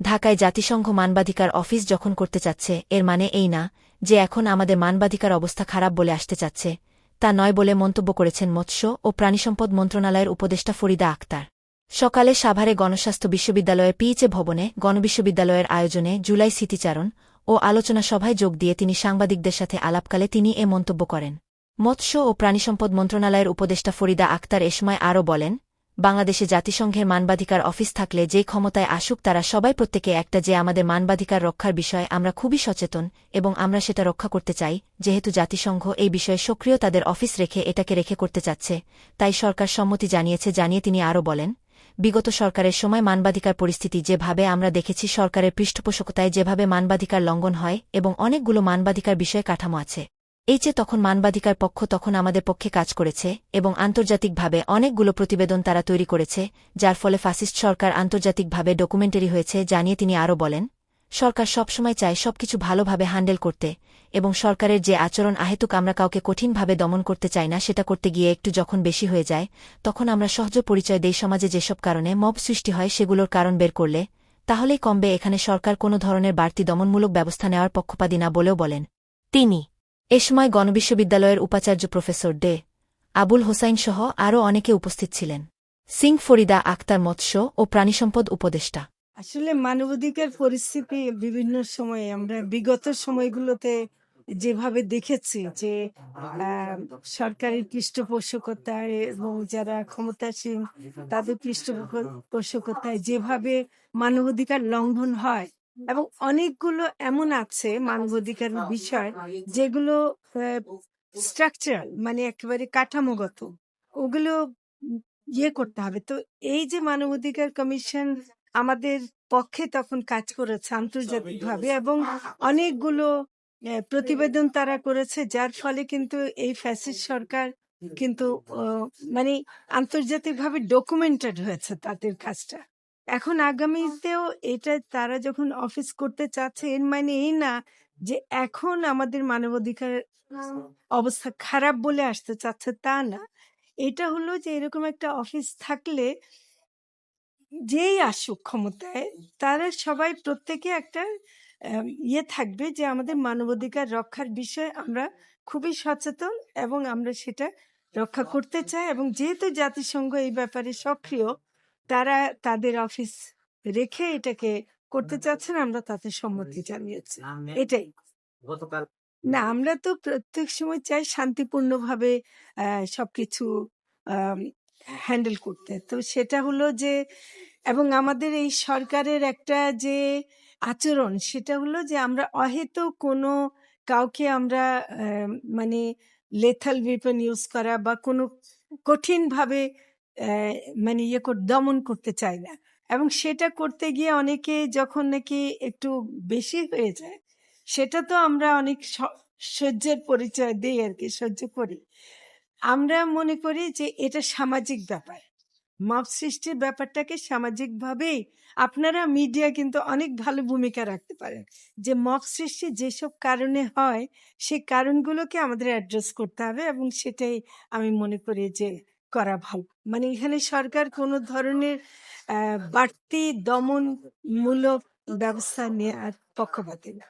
ঢাকায় জাতিসংঘ মানবাধিকার অফিস যখন করতে চাচ্ছে, এর মানে এই না যে এখন আমাদের মানবাধিকার অবস্থা খারাপ বলে আসতে চাচ্ছে, তা নয় বলে মন্তব্য করেছেন মৎস্য ও প্রাণিসম্পদ মন্ত্রণালয়ের উপদেষ্টা ফরিদা আক্তার। সকালে সাভারে গণস্বাস্থ্য বিশ্ববিদ্যালয়ের পিএইচএ ভবনে গণবিশ্ববিদ্যালয়ের আয়োজনে জুলাই স্মৃতিচারণ ও আলোচনা সভায় যোগ দিয়ে তিনি সাংবাদিকদের সাথে আলাপকালে তিনি এ মন্তব্য করেন। মৎস্য ও প্রাণিসম্পদ মন্ত্রণালয়ের উপদেষ্টা ফরিদা আক্তার এ সময় আরও বলেন বাংলাদেশে জাতিসংঘের মানবাধিকার অফিস থাকলে যে ক্ষমতায় আসুক তারা সবাই প্রত্যেকে একটা যে আমাদের মানবাধিকার রক্ষার বিষয়ে, আমরা খুবই সচেতন এবং আমরা সেটা রক্ষা করতে চাই, যেহেতু জাতিসংঘ এই বিষয়ে সক্রিয় তাদের অফিস রেখে এটাকে রেখে করতে চাচ্ছে। তাই সরকার সম্মতি জানিয়েছে, জানিয়ে তিনি আরও বলেন, বিগত সরকারের সময় মানবাধিকার পরিস্থিতি যেভাবে আমরা দেখেছি, সরকারের পৃষ্ঠপোষকতায় যেভাবে মানবাধিকার লঙ্ঘন হয় এবং অনেকগুলো মানবাধিকার বিষয়ে কাঠামো আছে। এই যে তখন মানবাধিকার পক্ষ তখন আমাদের পক্ষে কাজ করেছে এবং আন্তর্জাতিকভাবে অনেকগুলো প্রতিবেদন তারা তৈরি করেছে, যার ফলে ফাসিস্ট সরকার আন্তর্জাতিকভাবে ডকুমেন্টারি হয়েছে জানিয়ে তিনি আরও বলেন, সরকার সবসময় চায় সবকিছু ভালোভাবে হ্যান্ডেল করতে এবং সরকারের যে আচরণ আহেতুক আমরা কাউকে কঠিনভাবে দমন করতে চাই না, সেটা করতে গিয়ে একটু যখন বেশি হয়ে যায়, তখন আমরা সহজ পরিচয় দেই সমাজে যেসব কারণে মব সৃষ্টি হয় সেগুলোর কারণ বের করলে, তাহলেই কমবে এখানে সরকার কোনো ধরনের বাড়তি দমনমূলক ব্যবস্থা নেওয়ার পক্ষপাতী না বলেও বলেন। তিনি এ সময় গণবিশ্ববিদ্যালয়ের উপাচার্য প্রফেসর ডে আবুল হোসাইন সহ আরও অনেকে উপস্থিত ছিলেন। সিং ফরিদা আক্তার মৎস্য ও প্রাণিসম্পদ উপদেষ্টা। আসলে মানবাধিকার পরিস্থিতি বিভিন্ন সময়ে, আমরা বিগত সময়গুলোতে যেভাবে দেখেছি যে সরকারের পৃষ্ঠপোষকতায় এবং যারা ক্ষমতাসীন তাদের পৃষ্ঠপোষকতায় যেভাবে মানবাধিকার লঙ্ঘন হয় এবং অনেকগুলো এমন আছে মানবাধিকার বিষয় যেগুলো স্ট্রাকচারাল মানে একেবারে কাঠামোগত। ওগুলো ইয়ে করতে হবে। তো এই যে মানবাধিকার কমিশন আমাদের পক্ষে তখন কাজ করেছে আন্তর্জাতিকভাবে এবং অনেকগুলো প্রতিবেদন তারা করেছে যার ফলে কিন্তু এই ফ্যাসিস্ট সরকার কিন্তু মানে আন্তর্জাতিকভাবে ডকুমেন্টেড হয়েছে তাদের কাজটা। এখন আগামীতেও এটা তারা যখন অফিস করতে চাচ্ছে এর মানে এই না যে এখন আমাদের মানবাধিকার অবস্থা খারাপ বলে আসতে চাচ্ছে তা না। এটা হলো যে এরকম একটা অফিস থাকলে যেই আসুক ক্ষমতায় তারা সবাই প্রত্যেকে একটা ইয়ে থাকবে যে আমাদের মানবাধিকার রক্ষার বিষয়ে আমরা খুবই সচেতন এবং আমরা সেটা রক্ষা করতে চাই এবং যেহেতু জাতিসংঘ এই ব্যাপারে সক্রিয় তারা তাদের অফিস রেখে এটাকে করতে চাচ্ছেন আমরা তাতে সম্মতি জানিয়েছি। এটাই। গতকাল না আমরা তো প্রত্যেক সময় চাই শান্তিপূর্ণভাবে সবকিছু হ্যান্ডেল করতে। তো সেটা হলো যে এবং আমাদের এই সরকারের একটা যে আচরণ সেটা হলো যে আমরা অহেতু কোনো কাউকে আমরা মানে লেথাল ওয়েপন ইউজ করা বা কোনো কঠিনভাবে মানে ইয়ে কর- দমন করতে চায় না। এবং সেটা করতে গিয়ে অনেকে যখন নাকি একটু বেশি হয়ে যায়, সেটা তো আমরা অনেক সহ্যের পরিচয় দিই আর কি, সহ্য করি। আমরা মনে করি যে এটা সামাজিক ব্যাপার। মব সৃষ্টির ব্যাপারটাকে সামাজিকভাবেই আপনারা মিডিয়া কিন্তু অনেক ভালো ভূমিকা রাখতে পারেন। যে মব সৃষ্টি যেসব কারণে হয় সেই কারণগুলোকে আমাদের অ্যাড্রেস করতে হবে এবং সেটাই আমি মনে করি যে করা ভালো। মানে এখানে সরকার কোনো ধরনের বাড়তি দমনমূলক ব্যবস্থা নেওয়ার পক্ষপাতী না।